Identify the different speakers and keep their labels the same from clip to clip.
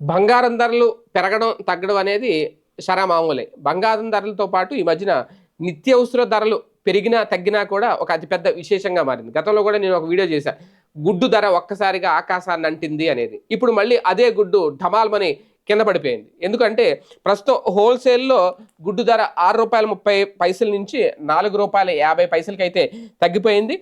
Speaker 1: బంగారం ధరలు పెరగడం తగ్గడం అనేది శరమామూలే బంగారం ధరలతో పాటు ఈ మధ్యన నిత్యావసర ధరలు పెరిగినా తగ్గినా కూడా ఒక అతిపెద్ద విశేషంగా మారింది. గతంలో కూడా నేను ఒక వీడియో చేశాను గుడ్డు ధర ఒక్కసారిగా ఆకాశాన్ని అంటింది అనేది. ఇప్పుడు మళ్ళీ అదే గుడ్డు ఢమాల్మని కింద పడిపోయింది. ఎందుకంటే ప్రస్తుతం హోల్సేల్లో గుడ్డు ధర ఆరు రూపాయల ముప్పై పైసల నుంచి నాలుగు రూపాయల యాభై పైసలకి అయితే తగ్గిపోయింది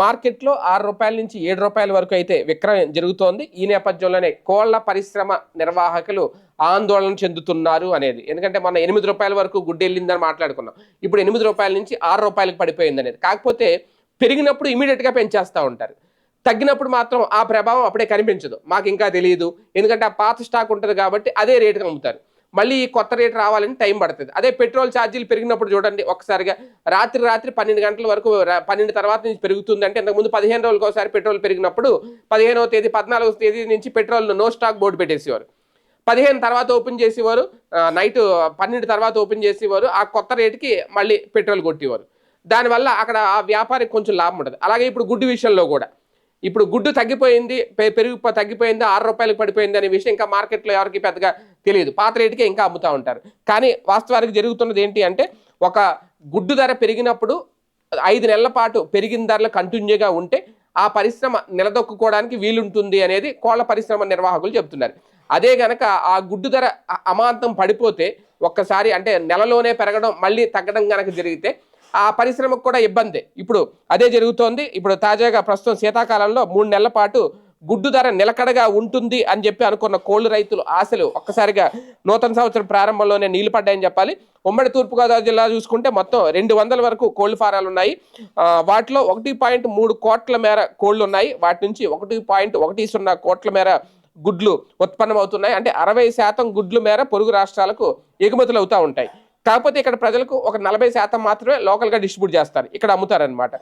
Speaker 1: మార్కెట్లో ఆరు రూపాయల నుంచి ఏడు రూపాయల వరకు అయితే విక్రయం జరుగుతోంది. ఈ నేపథ్యంలోనే కోళ్ళ పరిశ్రమ నిర్వాహకులు ఆందోళన చెందుతున్నారు అనేది. ఎందుకంటే మన ఎనిమిది రూపాయల వరకు గుడ్డు వెళ్ళిందని మాట్లాడుకున్నాం. ఇప్పుడు ఎనిమిది రూపాయల నుంచి ఆరు రూపాయలకు పడిపోయింది అనేది. కాకపోతే పెరిగినప్పుడు ఇమీడియట్గా పెంచేస్తూ ఉంటారు. తగ్గినప్పుడు మాత్రం ఆ ప్రభావం అప్పుడే కనిపించదు. మాకు ఇంకా తెలియదు ఎందుకంటే ఆ పాత స్టాక్ ఉంటుంది కాబట్టి అదే రేటుకి అమ్ముతారు. మళ్ళీ ఈ కొత్త రేటు రావాలని టైం పడుతుంది. అదే పెట్రోల్ ఛార్జీలు పెరిగినప్పుడు చూడండి ఒక్కసారిగా రాత్రి రాత్రి పన్నెండు గంటల వరకు పన్నెండు తర్వాత నుంచి పెరుగుతుంది అంటే ఇంతకుముందు పదిహేను రోజులకు ఒకసారి పెట్రోల్ పెరిగినప్పుడు పదిహేనవ తేదీ పద్నాలుగవ తేదీ నుంచి పెట్రోల్ నో స్టాక్ బోర్డు పెట్టేసేవారు. పదిహేను తర్వాత ఓపెన్ చేసేవారు నైట్ పన్నెండు తర్వాత ఓపెన్ చేసేవారు ఆ కొత్త రేటుకి మళ్ళీ పెట్రోల్ కొట్టేవారు. దానివల్ల అక్కడ ఆ వ్యాపారికి కొంచెం లాభం ఉంటుంది. అలాగే ఇప్పుడు గుడ్డు విషయంలో కూడా. ఇప్పుడు గుడ్డు తగ్గిపోయింది పె- పెరుగు తగ్గిపోయింది ఆరు రూపాయలకు పడిపోయింది అనే విషయం ఇంకా మార్కెట్లో ఎవరికి పెద్దగా తెలియదు. పాత రేటుకే ఇంకా అమ్ముతూ ఉంటారు. కానీ వాస్తవానికి జరుగుతున్నది ఏంటి అంటే ఒక గుడ్డు ధర పెరిగినప్పుడు ఐదు నెలల పాటు పెరిగిన ధరలు కంటిన్యూగా ఉంటే ఆ పరిశ్రమ నిలదొక్కుకోవడానికి వీలుంటుంది అనేది కోళ్ళ పరిశ్రమ నిర్వాహకులు చెబుతున్నారు. అదే గనక ఆ గుడ్డు ధర అమాంతం పడిపోతే ఒక్కసారి అంటే నెలలోనే పెరగడం మళ్ళీ తగ్గడం గనక జరిగితే ఆ పరిశ్రమకు కూడా ఇబ్బంది. ఇప్పుడు అదే జరుగుతోంది. ఇప్పుడు తాజాగా ప్రస్తుతం శీతాకాలంలో మూడు నెలల పాటు గుడ్డు ధర నిలకడగా ఉంటుంది అని చెప్పి అనుకున్న కోళ్ళు రైతులు ఆశలు ఒక్కసారిగా నూతన సంవత్సరం ప్రారంభంలోనే నీళ్ళు పడ్డాయని చెప్పాలి. ఉమ్మడి తూర్పుగోదావరి జిల్లా చూసుకుంటే మొత్తం రెండు వందల వరకు కోళ్ళు ఫారాలు ఉన్నాయి. వాటిలో ఒకటి పాయింట్ మూడు కోట్ల మేర కోళ్ళు ఉన్నాయి. వాటి నుంచి ఒకటి పాయింట్ ఒకటి సున్నా కోట్ల మేర గుడ్లు ఉత్పన్నమవుతున్నాయి. అంటే అరవై శాతం గుడ్లు మేర పొరుగు రాష్ట్రాలకు ఎగుమతులు అవుతూ ఉంటాయి. కాకపోతే ఇక్కడ ప్రజలకు ఒక నలభై శాతం మాత్రమే లోకల్గా డిస్ట్రిబ్యూట్ చేస్తారు. ఇక్కడ అమ్ముతారనమాట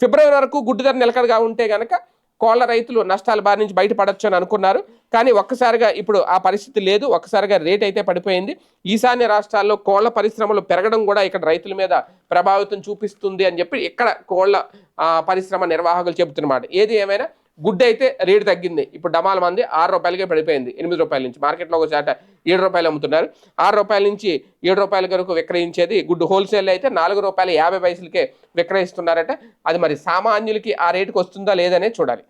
Speaker 1: ఫిబ్రవరి వరకు గుడ్డు ధర నిలకడగా ఉంటే కనుక కోళ్ళ రైతులు నష్టాల బారి నుంచి బయటపడచ్చు అని అనుకున్నారు. కానీ ఒక్కసారిగా ఇప్పుడు ఆ పరిస్థితి లేదు. ఒక్కసారిగా రేట్ అయితే పడిపోయింది. ఈశాన్య రాష్ట్రాల్లో కోళ్ళ పరిశ్రమలు పెరగడం కూడా ఇక్కడ రైతుల మీద ప్రభావితం చూపిస్తుంది అని చెప్పి ఇక్కడ కోళ్ళ ఆ, పరిశ్రమ నిర్వాహకులు చెబుతున్నమాట. ఏది ఏమైనా గుడ్ అయితే రేటు తగ్గింది. ఇప్పుడు డమాల మంది ఆరు రూపాయలకే పడిపోయింది. ఎనిమిది రూపాయల నుంచి. మార్కెట్లో ఒక చాట ఏడు రూపాయలు అమ్ముతున్నారు. ఆరు రూపాయల నుంచి ఏడు రూపాయల వరకు విక్రయించేది గుడ్డు హోల్సేల్ అయితే నాలుగు రూపాయల యాభై పైసలకే విక్రయిస్తున్నారట. అది మరి సామాన్యులకి ఆ రేటుకి వస్తుందా లేదనే చూడాలి.